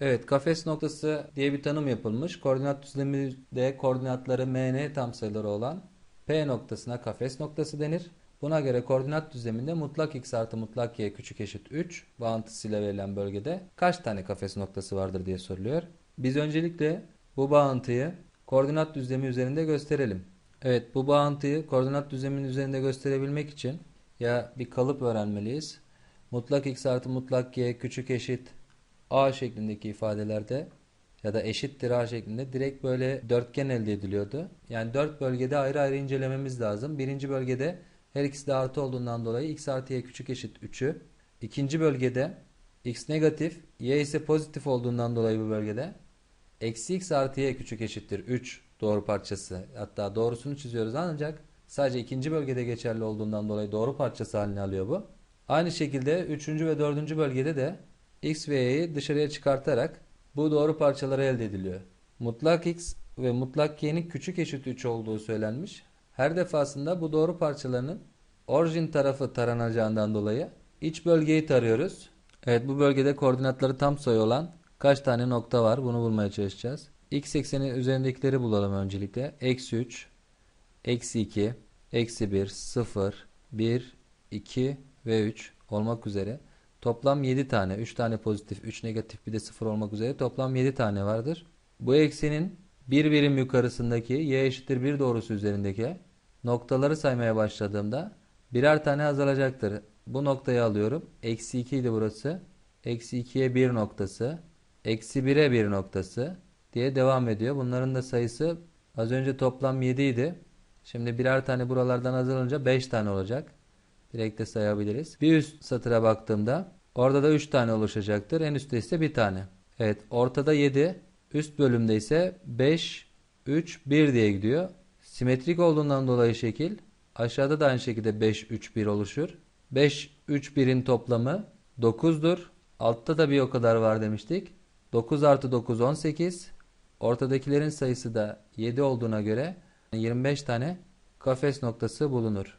Evet, kafes noktası diye bir tanım yapılmış. Koordinat düzleminde koordinatları MN tam sayıları olan P noktasına kafes noktası denir. Buna göre koordinat düzleminde mutlak x artı mutlak y küçük eşit 3 bağıntısıyla verilen bölgede kaç tane kafes noktası vardır diye soruluyor. Biz öncelikle bu bağıntıyı koordinat düzlemi üzerinde gösterelim. Evet, bu bağıntıyı koordinat düzleminin üzerinde gösterebilmek için ya bir kalıp öğrenmeliyiz. Mutlak x artı mutlak y küçük eşit a şeklindeki ifadelerde ya da eşittir a şeklinde direkt böyle dörtgen elde ediliyordu. Yani dört bölgede ayrı ayrı incelememiz lazım. Birinci bölgede her ikisi de artı olduğundan dolayı x artı y küçük eşit 3'ü. İkinci bölgede x negatif, y ise pozitif olduğundan dolayı bu bölgede eksi x artı y küçük eşittir 3 doğru parçası. Hatta doğrusunu çiziyoruz ancak sadece ikinci bölgede geçerli olduğundan dolayı doğru parçası halini alıyor bu. Aynı şekilde üçüncü ve dördüncü bölgede de x ve y'yi dışarıya çıkartarak bu doğru parçaları elde ediliyor. Mutlak x ve mutlak y'nin küçük eşit 3 olduğu söylenmiş. Her defasında bu doğru parçalarının orijin tarafı taranacağından dolayı iç bölgeyi tarıyoruz. Evet bu bölgede koordinatları tam sayı olan kaç tane nokta var bunu bulmaya çalışacağız. X ekseni üzerindekileri bulalım öncelikle. Eksi 3, eksi 2, eksi 1, 0, 1, 2 ve 3 olmak üzere. Toplam 7 tane. 3 tane pozitif, 3 negatif bir de 0 olmak üzere toplam 7 tane vardır. Bu eksenin bir birim yukarısındaki y eşittir 1 doğrusu üzerindeki noktaları saymaya başladığımda birer tane azalacaktır. Bu noktayı alıyorum. Eksi 2 idi burası. Eksi 2'ye 1 noktası. Eksi 1'e 1 noktası diye devam ediyor. Bunların da sayısı az önce toplam 7 idi. Şimdi birer tane buralardan azalınca 5 tane olacak. Direkt de sayabiliriz. Bir üst satıra baktığımda orada da 3 tane oluşacaktır. En üstte ise bir tane. Evet ortada 7. Üst bölümde ise 5, 3, 1 diye gidiyor. Simetrik olduğundan dolayı şekil aşağıda da aynı şekilde 5, 3, 1 oluşur. 5, 3, 1'in toplamı 9'dur. Altta da bir o kadar var demiştik. 9 artı 9 18. Ortadakilerin sayısı da 7 olduğuna göre 25 tane kafes noktası bulunur.